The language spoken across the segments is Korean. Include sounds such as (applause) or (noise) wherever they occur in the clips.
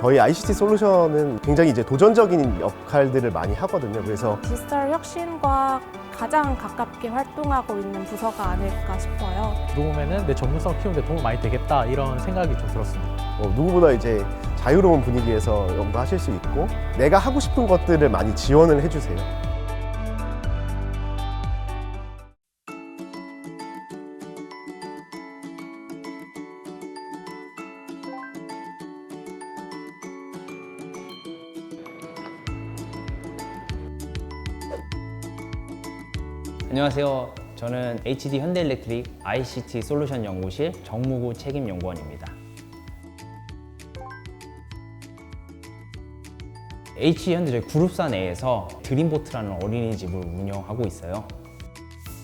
저희 ICT 솔루션은 굉장히 이제 도전적인 역할들을 많이 하거든요. 그래서 디지털 혁신과 가장 가깝게 활동하고 있는 부서가 아닐까 싶어요. 들어오면은 내 전문성 키우는데 도움 많이 되겠다 이런 생각이 좀 들었습니다. 어, 누구보다 이제 자유로운 분위기에서 연구하실 수 있고 내가 하고 싶은 것들을 많이 지원을 해주세요. 안녕하세요. 저는 HD 현대일렉트릭 ICT 솔루션 연구실 정무구 책임 연구원입니다. H 현대 저희 그룹사 내에서 드림보트라는 어린이집을 운영하고 있어요.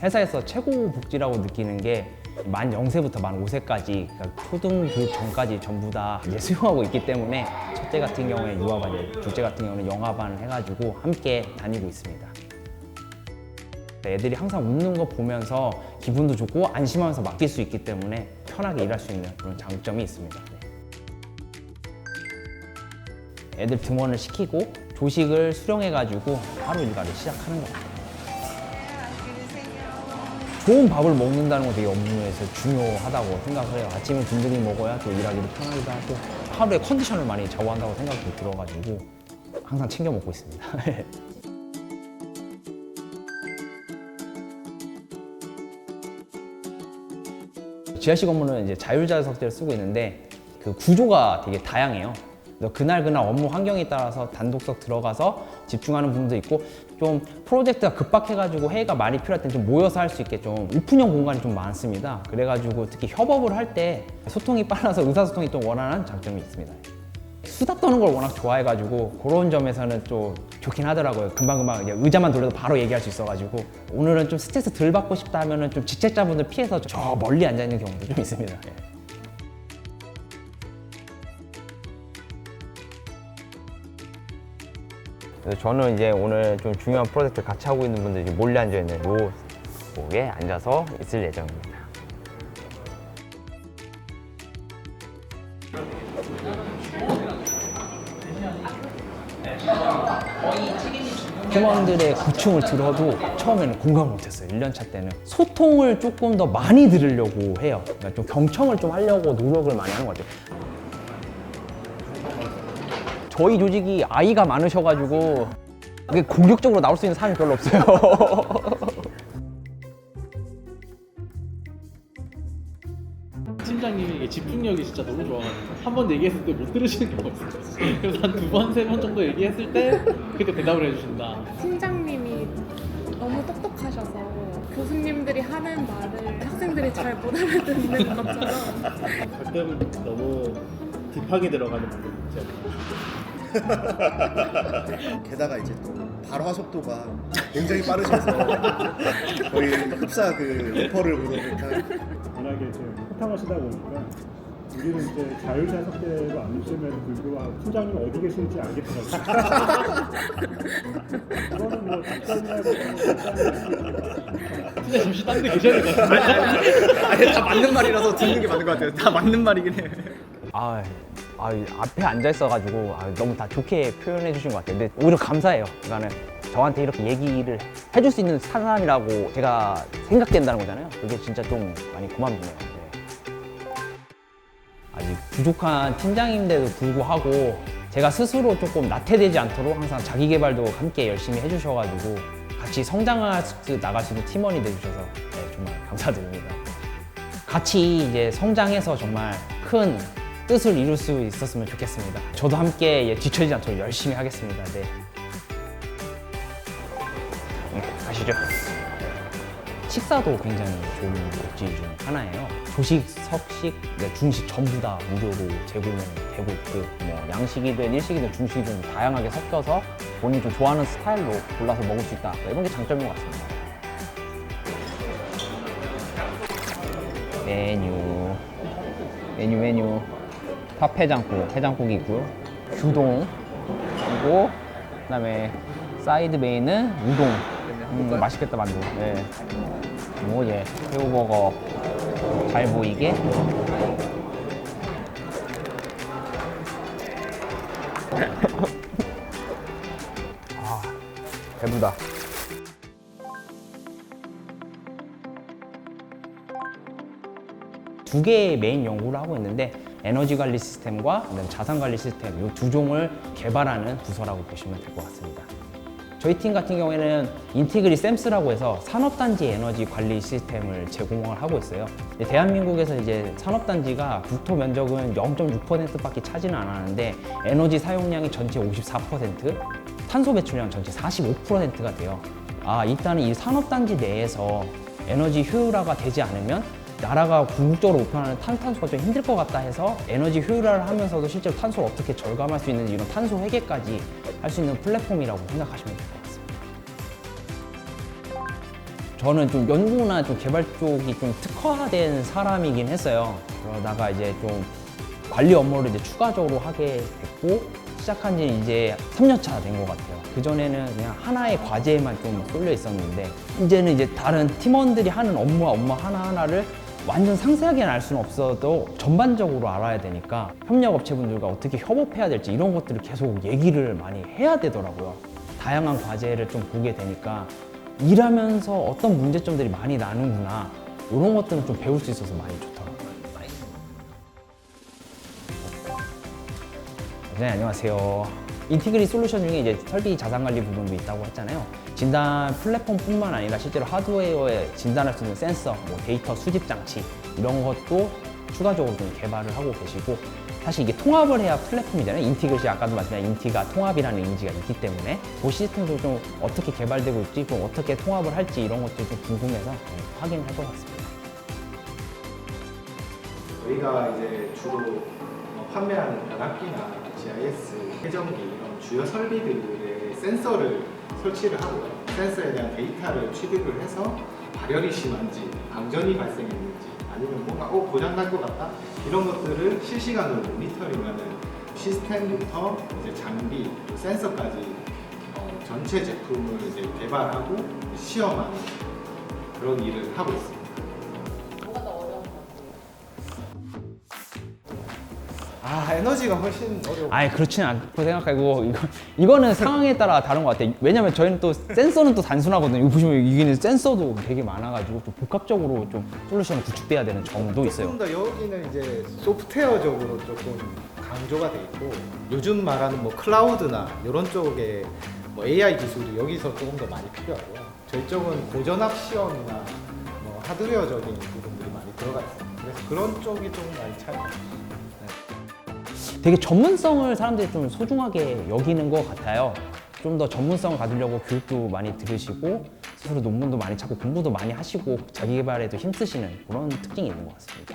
회사에서 최고 복지라고 느끼는 게 만 0세부터 만 5세까지 그러니까 초등 교육 전까지 전부 다 이제 수용하고 있기 때문에 첫째 같은 경우에 유아반, 둘째 같은 경우는 영아반 해가지고 함께 다니고 있습니다. 애들이 항상 웃는 거 보면서 기분도 좋고 안심하면서 맡길 수 있기 때문에 편하게 일할 수 있는 그런 장점이 있습니다. 네. 애들 등원을 시키고 조식을 수령해가지고 하루 일과를 시작하는 것 같아요. 좋은 밥을 먹는다는 건 되게 업무에서 중요하다고 생각을 해요. 아침에 든든히 먹어야 또 일하기도 편하기도 하고 하루에 컨디션을 많이 좌우한다고 생각도 들어가지고 항상 챙겨 먹고 있습니다. (laughs) 지하실 건물은 이제 자율자석제를 쓰고 있는데 그 구조가 되게 다양해요. 그래서 그날 그날 업무 환경에 따라서 단독석 들어가서 집중하는 부분도 있고 좀 프로젝트가 급박해가지고 회의가 많이 필요할 때 좀 모여서 할 수 있게 좀 오픈형 공간이 좀 많습니다. 그래가지고 특히 협업을 할 때 소통이 빨라서 의사소통이 좀 원활한 장점이 있습니다. 수다 떠는 걸 워낙 좋아해가지고 그런 점에서는 좀 좋긴 하더라고요. 금방금방 이제 의자만 돌려도 바로 얘기할 수 있어가지고 오늘은 좀 스트레스 덜 받고 싶다 하면은 좀 직책자분들 피해서 저 멀리 앉아 있는 경우도 좀 있습니다. 예. 그래서 저는 이제 오늘 좀 중요한 프로젝트 같이 하고 있는 분들이 몰래 앉아 있는 요 곳에 앉아서 있을 예정입니다. 팀원들의 고충을 들어도 처음에는 공감을 못했어요. 1년차 때는. 소통을 조금 더 많이 들으려고 해요. 그러니까 좀 경청을 좀 하려고 노력을 많이 하는 것 같아요. 저희 조직이 아이가 많으셔가지고 이게 공격적으로 나올 수 있는 사람이 별로 없어요. (laughs) 팀장님이 집중력이 진짜 너무 좋아가지고 한 번 얘기했을 때 못 들으시는 경우가 있어요. 그래서 한 두 번, 세 번 정도 얘기했을 때 그때 대답을 해주신다. 팀장님이 너무 똑똑하셔서 교수님들이 하는 말을 학생들이 잘 못 알아듣는 것처럼 가끔 너무 딥하게 들어가는 부분이 있죠. (laughs) 게다가 이제 또 발화 속도가 굉장히 빠르셔서 거의 흡사 그 래퍼를 부르니까 워낙에 이제 호탕하시다 보니까 우리는 이제 자율자 석대로 앉으심에도 불구하고 팀장님 어디 계신지 알겠더라고요. 그거는 뭐 답변이나 진짜 잠시 딴데 계셔야 될 것 같은데. 아니 다 맞는 말이라서 듣는 게 맞는 것 같아요. 다 맞는 말이긴 해. 아, 아 앞에 앉아 있어가지고 아, 너무 다 좋게 표현해 주신 것 같아요. 근데 오히려 감사해요. 그러니까 저한테 이렇게 얘기를 해줄 수 있는 사람이라고 제가 생각된다는 거잖아요. 그게 진짜 좀 많이 고맙네요. 네. 아직 부족한 팀장인데도 불구하고 제가 스스로 조금 나태되지 않도록 항상 자기 개발도 함께 열심히 해주셔가지고 같이 성장할 수 나갈 수 있는 팀원이 돼주셔서 네, 정말 감사드립니다. 같이 이제 성장해서 정말 큰 뜻을 이룰 수 있었으면 좋겠습니다. 저도 함께 예, 뒤처지지 않도록 열심히 하겠습니다. 네. 네, 가시죠. 식사도 굉장히 좋은 복지 중 하나예요. 조식, 석식, 네, 중식 전부 다 무료로 제공이 되고 있고, 뭐 양식이든 일식이든 중식이든 다양하게 섞여서 본인이 좀 좋아하는 스타일로 골라서 먹을 수 있다. 이런 게 장점인 것 같습니다. 메뉴 메뉴 메뉴 탑해장국 해장국이 있고요 규동 그리고 그다음에 사이드 메인은 우동 음, 맛있겠다 만두 네. 그리고 이제 새우버거 잘 보이게 (laughs) 아, 배부다. 두 개의 메인 연구를 하고 있는데 에너지 관리 시스템과 자산 관리 시스템 이 두 종을 개발하는 부서라고 보시면 될 것 같습니다. 저희 팀 같은 경우에는 인티그리 샘스라고 해서 산업단지 에너지 관리 시스템을 제공을 하고 있어요. 대한민국에서 이제 산업단지가 국토 면적은 0.6%밖에 차지는 않았는데 에너지 사용량이 전체 54%, 탄소 배출량 전체 45%가 돼요. 아, 일단은 이 산업단지 내에서 에너지 효율화가 되지 않으면 나라가 궁극적으로 목표하는 탄탄소가 좀 힘들 것 같다 해서 에너지 효율화를 하면서도 실제로 탄소를 어떻게 절감할 수 있는지 이런 탄소 회계까지 할 수 있는 플랫폼이라고 생각하시면 될 것 같습니다. 저는 좀 연구나 좀 개발 쪽이 좀 특화된 사람이긴 했어요. 그러다가 이제 좀 관리 업무를 이제 추가적으로 하게 됐고 시작한 지 이제 3년 차 된 것 같아요. 그전에는 그냥 하나의 과제에만 좀 쏠려 있었는데 이제는 이제 다른 팀원들이 하는 업무와 업무 하나하나를 완전 상세하게는 알 수는 없어도 전반적으로 알아야 되니까 협력업체분들과 어떻게 협업해야 될지 이런 것들을 계속 얘기를 많이 해야 되더라고요. 다양한 과제를 좀 보게 되니까 일하면서 어떤 문제점들이 많이 나는구나 이런 것들은 좀 배울 수 있어서 많이 좋더라고요. 네, 안녕하세요. 인티그리 솔루션 중에 이제 설비 자산 관리 부분도 있다고 했잖아요. 진단 플랫폼뿐만 아니라 실제로 하드웨어에 진단할 수 있는 센서, 뭐 데이터 수집 장치 이런 것도 추가적으로 좀 개발을 하고 계시고 사실 이게 통합을 해야 플랫폼이잖아요. 인티그리 아까도 말씀드린 인티가 통합이라는 의지가 있기 때문에 그 시스템도 좀 어떻게 개발되고 있지, 좀 어떻게 통합을 할지 이런 것들이 좀 궁금해서 해볼 것 같습니다. 저희가 이제 주로 어, 판매하는 변압기나 GIS, 회전기 이런 주요 설비들의 센서를 설치를 하고요. 센서에 대한 데이터를 취득을 해서 발열이 심한지, 방전이 발생했는지, 아니면 뭔가 어 고장 날것 같다 이런 것들을 실시간으로 모니터링하는 시스템부터 이제 장비, 또 센서까지 어, 전체 제품을 이제 개발하고 시험하는 그런 일을 하고 있습니다. 아 에너지가 훨씬 어려워. 아예 그렇지는 않고 생각하고 이거 이거는 상황에 따라 다른 것 같아요. 왜냐면 저희는 또 센서는 또 단순하거든요. 이거 보시면 이게 센서도 되게 많아가지고 좀 복합적으로 좀 솔루션이 구축돼야 되는 점도 있어요. 조금 더 여기는 이제 소프트웨어적으로 조금 강조가 돼 있고 요즘 말하는 뭐 클라우드나 이런 쪽에 뭐 AI 기술이 여기서 조금 더 많이 필요하고요. 저희 쪽은 고전압 시험이나 뭐 하드웨어적인 부분들이 많이 들어가 있어요. 그래서 그런 쪽이 조금 많이 나요. 되게 전문성을 사람들이 좀 소중하게 여기는 것 같아요. 좀 더 전문성을 가지려고 교육도 많이 들으시고 스스로 논문도 많이 찾고 공부도 많이 하시고 자기 개발에도 힘쓰시는 그런 특징이 있는 것 같습니다.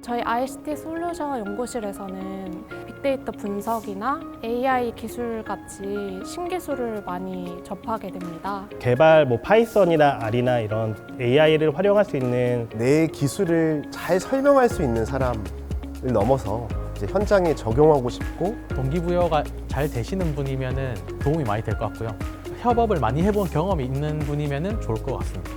저희 ICT 솔루션 연구실에서는 빅데이터 분석이나 AI 기술 같이 신기술을 많이 접하게 됩니다. 개발 뭐 파이썬이나 R이나 이런 AI를 활용할 수 있는 내 기술을 잘 설명할 수 있는 사람을 넘어서 이제 현장에 적용하고 싶고 동기부여가 잘 되시는 분이면은 도움이 많이 될 것 같고요. 협업을 많이 해본 경험이 있는 분이면은 좋을 것 같습니다.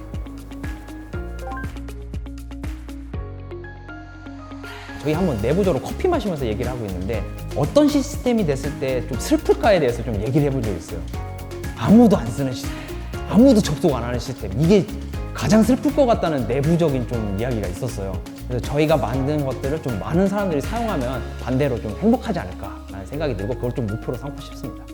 저희 한번 내부적으로 커피 마시면서 얘기를 하고 있는데 어떤 시스템이 됐을 때 좀 슬플까에 대해서 좀 얘기를 해본 적이 있어요. 아무도 안 쓰는 시스템, 아무도 접속 안 하는 시스템. 이게 가장 슬플 것 같다는 내부적인 좀 이야기가 있었어요. 그래서 저희가 만든 것들을 좀 많은 사람들이 사용하면 반대로 좀 행복하지 않을까라는 생각이 들고 그걸 좀 목표로 삼고 싶습니다.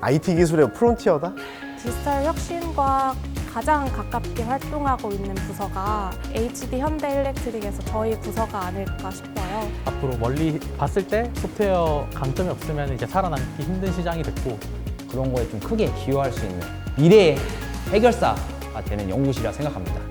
IT 기술의 프론티어다? 디지털 혁신과 가장 가깝게 활동하고 있는 부서가 HD 현대 일렉트릭에서 저희 부서가 아닐까 싶어요. 앞으로 멀리 봤을 때 소프트웨어 강점이 없으면 이제 살아남기 힘든 시장이 됐고 그런 거에 좀 크게 기여할 수 있는 미래의 해결사가 되는 연구실이라 생각합니다.